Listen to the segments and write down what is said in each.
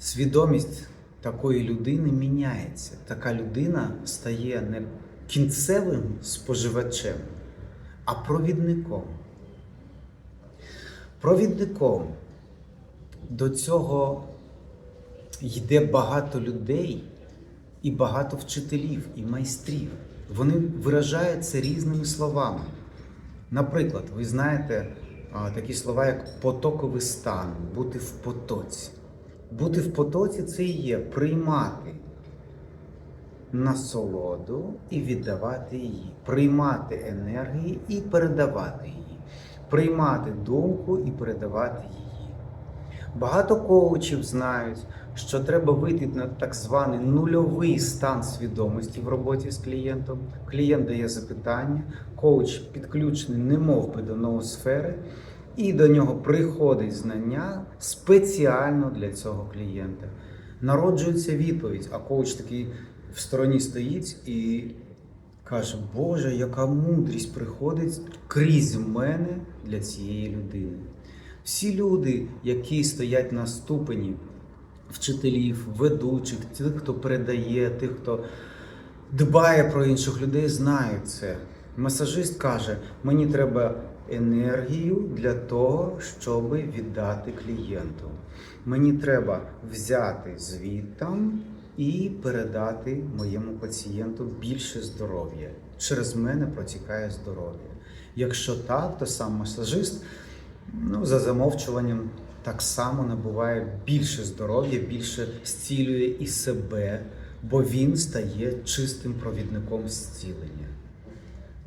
свідомість такої людини міняється. Така людина стає не кінцевим споживачем, а провідником. Провідником до цього йде багато людей і багато вчителів і майстрів. Вони виражають це різними словами. Наприклад, ви знаєте такі слова, як потоковий стан, бути в потоці. Бути в потоці це і є приймати насолоду і віддавати її, приймати енергії і передавати її, приймати думку і передавати її. Багато коучів знають, що треба вийти на так званий нульовий стан свідомості в роботі з клієнтом. Клієнт дає запитання, коуч підключений немов би до ноосфери, і до нього приходить знання спеціально для цього клієнта. Народжується відповідь, а коуч такий в стороні стоїть і каже: Боже, яка мудрість приходить крізь мене для цієї людини. Всі люди, які стоять на ступені вчителів, ведучих, тих, хто передає, тих, хто дбає про інших людей, знають це. Масажист каже: мені треба енергію для того, щоб віддати клієнту. Мені треба взяти звідтам і передати моєму пацієнту більше здоров'я. Через мене протікає здоров'я. Якщо так, то сам масажист ну, за замовчуванням так само набуває більше здоров'я, більше зцілює і себе, бо він стає чистим провідником зцілення.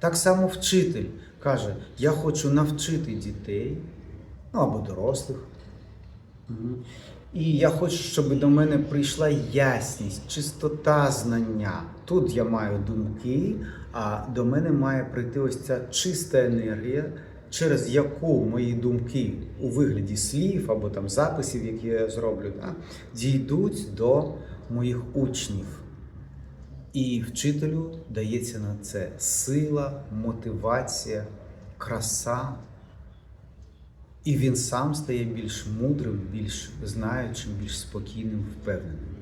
Так само вчитель каже: Я хочу навчити дітей ну, або дорослих. І я хочу, щоб до мене прийшла ясність, чистота знання. Тут я маю думки, а до мене має прийти ось ця чиста енергія, через яку мої думки у вигляді слів або там записів, які я зроблю, да, дійдуть до моїх учнів. І вчителю дається на це сила, мотивація, краса. І він сам стає більш мудрим, більш знаючим, більш спокійним, впевненим.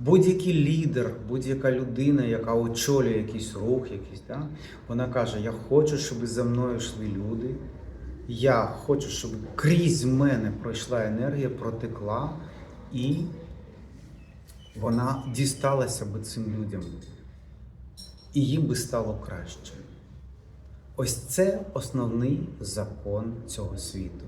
Будь-який лідер, будь-яка людина, яка очолює якийсь рух, якийсь, да, вона каже: Я хочу, щоб за мною йшли люди. Я хочу, щоб крізь мене пройшла енергія, протекла, і вона дісталася би цим людям, і їм би стало краще. Ось це основний закон цього світу.